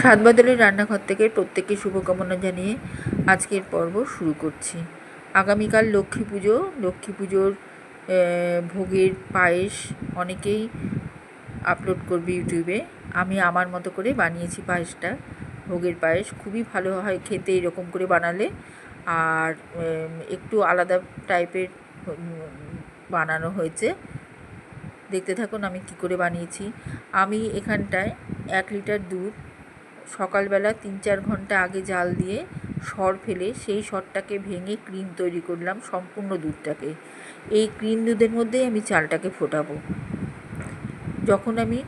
স্বাদ রান্নাঘর থেকে প্রত্যেককে শুভকামনা জানিয়ে আজকের পর্ব শুরু করছি। আগামীকাল লক্ষ্মী পুজো। লক্ষ্মী পুজোর ভোগের পায়েস অনেকেই আপলোড করবে ইউটিউবে। আমি আমার মতো করে বানিয়েছি পায়েসটা। ভোগের পায়েস খুবই ভালো হয় খেতে এরকম করে বানালে। আর একটু আলাদা টাইপের বানানো হয়েছে। দেখতে থাকুন আমি কি করে বানিয়েছি। আমি এখানটায় এক লিটার দুধ সকালবেলা তিন চার ঘণ্টা আগে জাল দিয়ে সর ফেলে সেই সরটাকে ভেঙে ক্রিম তৈরি করলাম সম্পূর্ণ দুধটাকে। এই ক্রিম দুধের মধ্যেই আমি চালটাকে ফোটাবো। যখন আমি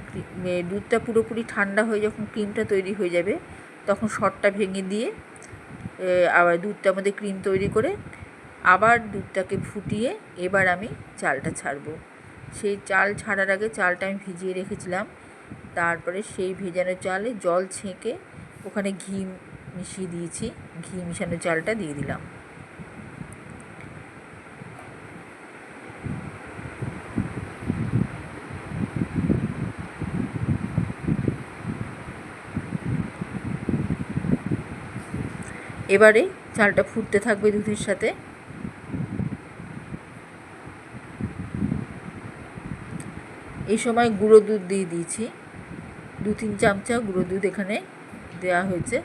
দুধটা পুরোপুরি ঠান্ডা হয়ে যখন ক্রিমটা তৈরি হয়ে যাবে, তখন সরটা ভেঙে দিয়ে আবার দুধটার মধ্যে ক্রিম তৈরি করে আবার দুধটাকে ফুটিয়ে এবার আমি চালটা ছাড়বো। সেই চাল ছাড়ার আগে চালটা আমি ভিজিয়ে রেখেছিলাম। তারপরে সেই ভেজানো চালে জল ছেঁকে ওখানে ঘি মিশিয়ে দিয়েছি। ঘি মিশানো চালটা দিয়ে দিলাম। এবারে চালটা ফুটতে থাকবে দুধের সাথে। এই সময় গুঁড়ো দুধ দিয়ে দিয়েছি। দু তিন চামচা গুঁড়ো দুধ এখানে দেওয়া হয়েছে।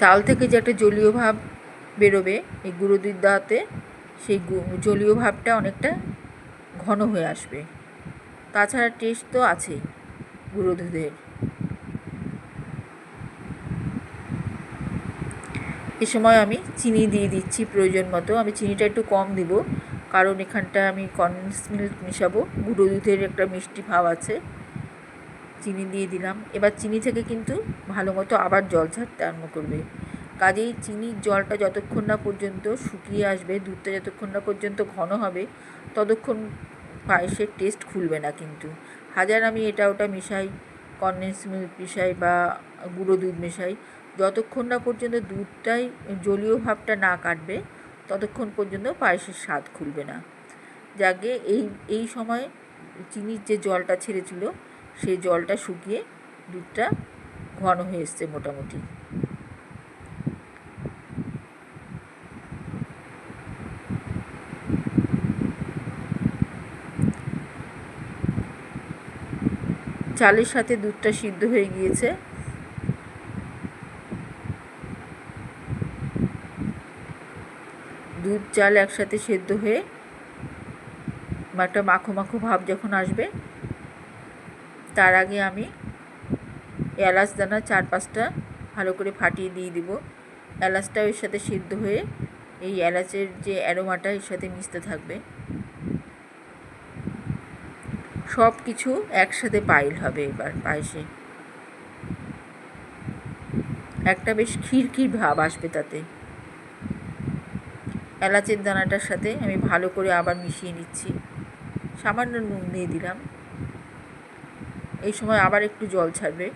চাল থেকে যে একটা জলীয় ভাব বেরোবে এই গুঁড়ো দুধ দেওয়াতে, সেই জলীয় ভাবটা অনেকটা ঘন হয়ে আসবে। তাছাড়া টেস্ট তো আছেই গুঁড়ো দুধের। এ সময় আমি চিনি দিয়ে দিচ্ছি প্রয়োজন মতো। আমি চিনিটা একটু কম দিব, কারণ এখানটা আমি কনডেন্স মিল্ক মিশাবো। গুঁড়ো দুধের একটা মিষ্টি ভাব আছে। চিনি দিয়ে দিলাম। এবার চিনি থেকে কিন্তু ভালো মতো আবার জল ছাড়তে আরম্ভ করবে। কাজেই চিনির জলটা যতক্ষণ না পর্যন্ত শুকিয়ে আসবে, দুধটা যতক্ষণ না পর্যন্ত ঘন হবে, ততক্ষণ পায়েসের টেস্ট খুলবে না কিন্তু। হাজার আমি এটা ওটা মিশাই, কনডেন্স মিল্ক মিশাই বা গুঁড়ো দুধ মেশাই। যতক্ষণ না পর্যন্ত দুধটাই জলীয় ভাবটা না কাটবে, ততক্ষণ পর্যন্ত পায়েসের স্বাদ খুলবে না। যাকে এই এই সময় চিনির যে জলটা ছেড়েছিল, সেই জলটা শুকিয়ে দুধটা ঘন হয়ে এসছে মোটামুটি। চালের সাথে দুধটা সিদ্ধ হয়ে গিয়েছে। দুধ, চাল একসাথে সেদ্ধ হয়ে একটা মাখো মাখো ভাব যখন আসবে, তার আগে আমি এলাচ দানা চার পাঁচটা ভালো করে ফাটিয়ে দিয়ে দিব। এলাচটাও এর সাথে সিদ্ধ হয়ে এই এলাচের যে অ্যারোমাটা এর সাথে মিশতে থাকবে। সব কিছু একসাথে পাইল হবে এবার পায়েসে। একটা বেশ ক্ষীর ভাব আসবে তাতে। এলাচের দানাটার সাথে আমি ভালো করে আবার মিশিয়ে নিচ্ছি। সামান্য নুন দিয়ে দিলাম। এই সময় আবার একটু জল ছাড়বে।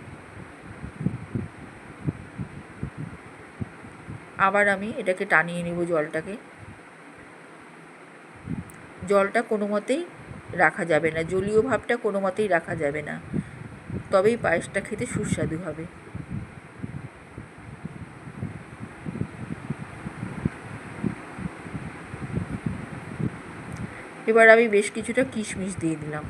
আবার আমি এটাকে টানিয়ে নেব জলটাকে। জলটা কোনো মতেই রাখা যাবে না। জলীয় ভাবটা কোনো মতেই রাখা যাবে না। তবেই পায়েসটা খেতে সুস্বাদু হবে। এবার আমি বেশ কিছুটা কিশমিশ দিয়ে দিলাম।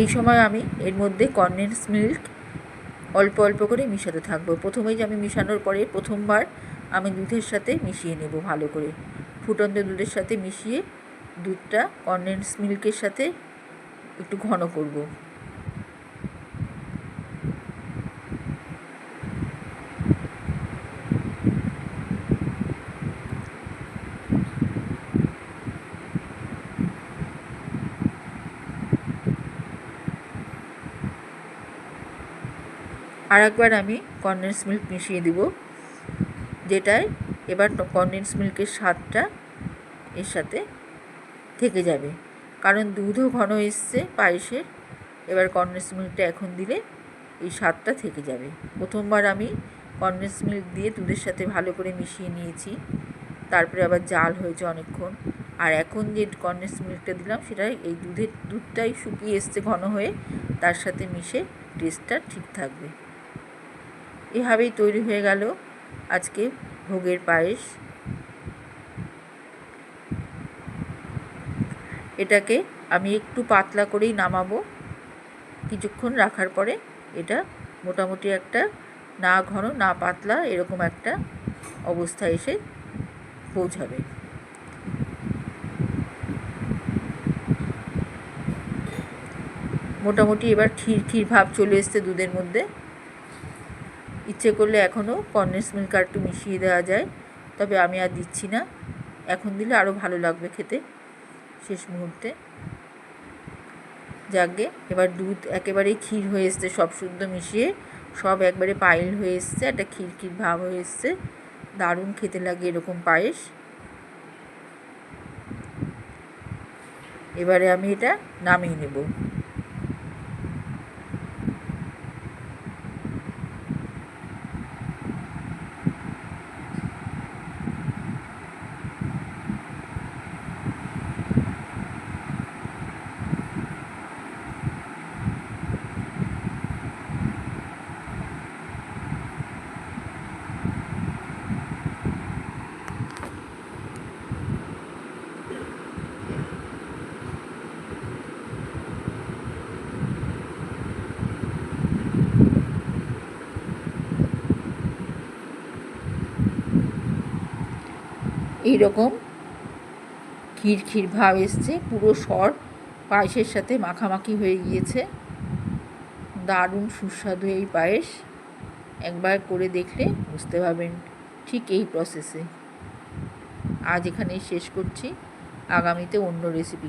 এই সময় আমি এর মধ্যে কনডেন্স মিল্ক অল্প অল্প করে মিশাতে থাকব। প্রথমেই আমি মিশানোর পরে প্রথমবার আমি দুধের সাথে মিশিয়ে নেব ভালো করে। ফুটন্ত দুধের সাথে মিশিয়ে দুধটা কনডেন্স মিল্কের সাথে একটু ঘন করব। আর একবার আমি কনডেন্স মিল্ক মিশিয়ে দেব যেটায় এবার কনডেন্স মিল্কের স্বাদটা এর সাথে থেকে যাবে। কারণ দুধও ঘন এসছে পায়েসের, এবার কনডেন্স মিল্কটা এখন দিলে এই স্বাদটা থেকে যাবে। প্রথমবার আমি কনডেন্স মিল্ক দিয়ে দুধের সাথে ভালো করে মিশিয়ে নিয়েছি, তারপরে আবার জাল হয়েছে অনেকক্ষণ। আর এখন যে কনডেন্স মিল্কটা দিলাম, সেটা এই দুধের, দুধটাই শুকিয়ে এসছে ঘন হয়ে, তার সাথে মিশে টেস্টটা ঠিক থাকবে। এভাবেই তৈরি হয়ে গেল আজকে ভোগের পায়েস। এটাকে আমি একটু পাতলা করেই নামাবো। কিছুক্ষণ রাখার পরে এটা মোটামুটি একটা না ঘন, না পাতলা এরকম একটা অবস্থা এসে পৌঁছাবে। মোটামুটি এবার ক্ষীর ক্ষীর ভাব চলে এসছে দুধের মধ্যে। ইচ্ছে করলে এখনও কন্ডেন্স মিল্ক আর একটু মিশিয়ে দেওয়া যায়, তবে আমি আর দিচ্ছি না। এখন দিলে আরও ভালো লাগবে খেতে, শেষ মুহূর্তে। যাকে এবার দুধ একেবারেই ক্ষীর হয়ে এসছে, সব শুদ্ধ মিশিয়ে, সব একবারে পাইল হয়ে এসছে, একটা ক্ষীর ক্ষীর ভাব হয়ে এসছে। দারুণ খেতে লাগে এরকম পায়েস। এবারে আমি এটা নামিয়ে নেব। এইরকম ক্ষীর ভাব এসছে, পুরো সর পায়েসের সাথে মাখামাখি হয়ে গিয়েছে। দারুণ সুস্বাদু এই পায়েস। একবার করে দেখলে বুঝতে পারবেন ঠিক এই প্রসেসে আজ এখানেই শেষ করছি। আগামীতে অন্য রেসিপি